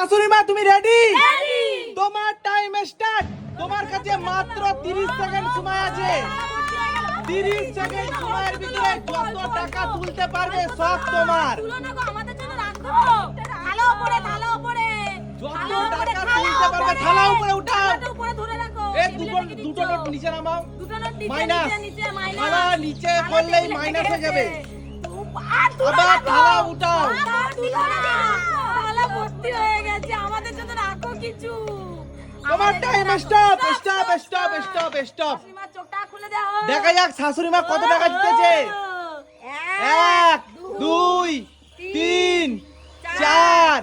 শাশুড়ি মা তুমি রেডি তোমার টাইম স্টার্ট তোমার কাছে মাত্র 30 সেকেন্ড সময় আছে। 30 সেকেন্ড সময়ের ভিতরে যত টাকা তুলতে পারবে সব তোমার। যত টাকা তুলতে পারবে, থালা উপরে উঠাও। এই দুটো দুটো। নোট নিচে নামাও। মাইনাস। নিচে, নিচে, থালা নিচে করলেই মাইনাস হয়ে যাবে। আবার থালা উঠাও। ভর্তি হয়ে গেছে, আমাদের জন্য রাখো কিছু। তোমার time stop stop stop stop stop শাশুড়িমা, চোখটা খুলে দাও। দেখা যাক শাশুড়ি মা কত টাকা জিতেছে। এক দুই তিন চার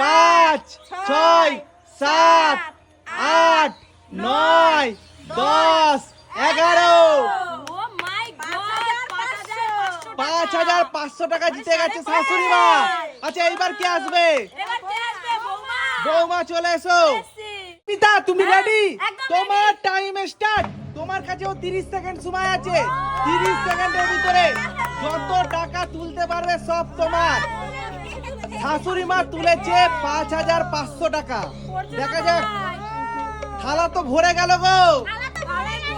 পাঁচ ছয় সাত আট নয় দশ এগারো। ও মাই গড পাঁচ হাজার পাঁচশো। টাকা। জিতে গেছে শাশুড়ি মা। আচ্ছা এইবার কে আসবে? এবার কে আসবে বৌমা? চলে এসো। পিতা তুমি হ্যাঁ, রেডি তোমার টাইম স্টার্ট তোমার কাছেও 30 সেকেন্ড সময় আছে। 30 সেকেন্ডের ভিতরে যত টাকা তুলতে পারবে সব তোমার। শাশুড়ি মা তুলেছে পাঁচ হাজার পাঁচশো টাকা। দেখা যাক। থালা তো ভরে গেল গো।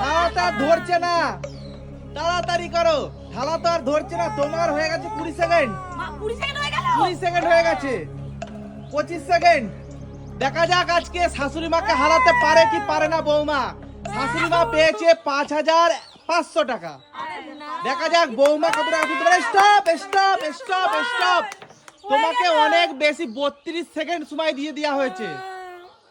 থালাটা ধরছে না। তাড়াতাড়ি করো। থালা তো আর ধরছে না তোমার হয়ে গেছে কুড়ি সেকেন্ড। কুড়ি সেকেন্ড হয়ে গেল? কুড়ি সেকেন্ড হয়ে গেছে। পঁচিশ সেকেন্ড। দেখা যাক আজকে শাশুড়ি মাকে হারাতে পারে কি পারে না বৌমা। শাশুড়ি মা পেয়েছে পাঁচ হাজার পাঁচশো টাকা। দেখা যাক বৌমা কত টাকা তুলতে পারে। স্টপ স্টপ স্টপ স্টপ তোমাকে অনেক বেশি বত্রিশ সেকেন্ড সময় দিয়ে দেওয়া হয়েছে।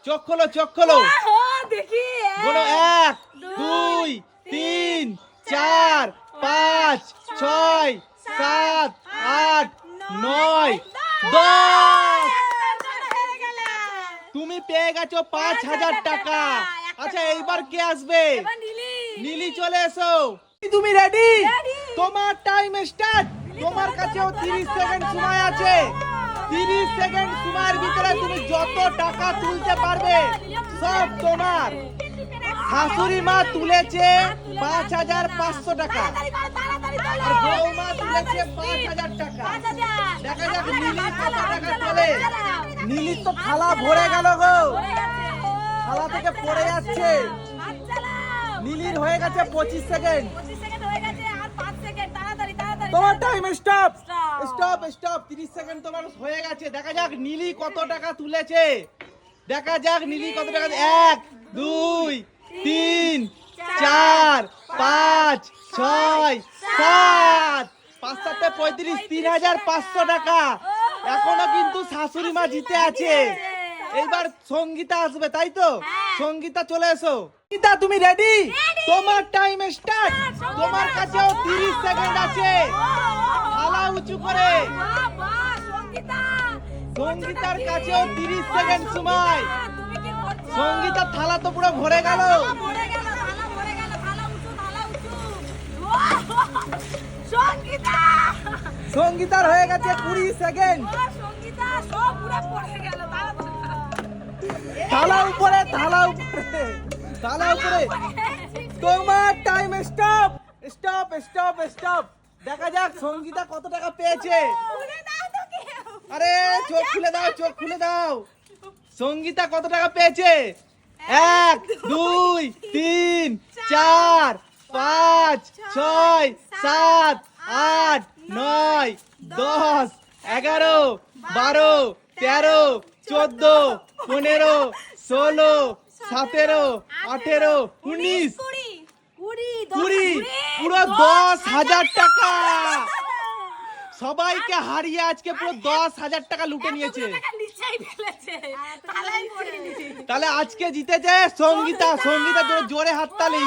চোখ খোলো চোখ খোলো। আহো, দেখি। বলো এক দুই তিন চার পাঁচ ছয় সাত আট নয় দশ। তুমি পেয়ে গেছো পাঁচ হাজার টাকা। আচ্ছা এইবার কে আসবে? নীলি। চলে এসো। তুমি রেডি তোমার টাইম স্টার্ট তোমার কাছেও 30 সেকেন্ড সময় আছে। 30 সেকেন্ড সময়ের ভিতরে তুমি যত টাকা তুলতে পারবে সব তোমার। শাশুড়ি মা তুলেছে পাঁচ হাজার পাঁচশো টাকা। বৌমা তুলেছে পাঁচ হাজার টাকা। দেখা যাক নীলি টাকা চালাও। নীলির তো থালা ভরে গেল গো। থালা থেকে পড়ে যাচ্ছে। নীলির হয়ে গেছে পঁচিশ সেকেন্ড। 25 সেকেন্ড গেছে, আর পাঁচ সেকেন্ড, তাড়াতাড়ি, তাড়াতাড়ি, তোমার time stop stop stop 30 second তোমার হয়ে গেছে। দেখা যাক নীলি কত টাকা তুলেছে। দেখা যাক নীলি কত টাকা এক দুই তিন চার পাঁচ ছয় সাত পাঁচ সাতে পঁয়ত্রিশ তিন হাজার পাঁচশো টাকা এখনও কিন্তু শাশুড়ি মা জিতে আছে এইবার সঙ্গীতা আসবে তাই তো সঙ্গীতা চলে এসো সঙ্গীতা তুমি রেডি তোমার টাইম স্টার্ট তোমার কাছেও 30 সেকেন্ড আছে থালা উঁচু করে। সঙ্গীতার কাছেও 30 সেকেন্ড সময় তুমি কি করছ? সঙ্গীতার থালা তো পুরো ভরে গেল! সঙ্গীতার হয়ে গেছে 20 সেকেন্ড। থালা উপরে থালা উপরে থালা উপরে। তোমার time stop stop stop stop দেখা যাক সঙ্গীতা কত টাকা পেয়েছে। আরে চোখ খুলে দাও চোখ খুলে দাও। সঙ্গীতা কত টাকা পেয়েছে? এক দুই তিন চার পাঁচ ছয় সাত আট নয় দশ এগারো বারো তেরো চোদ্দ পনেরো ষোলো সতেরো আঠেরো উনিশ কুড়ি, পুরো দশ দশ হাজার টাকা। সবাইকে হারিয়ে আজকে পুরো দশ হাজার টাকা লুটে নিয়েছে। তাহলে আজকে জিতেছে সঙ্গীতা। সঙ্গীতা! জোরে জোরে হাততালি।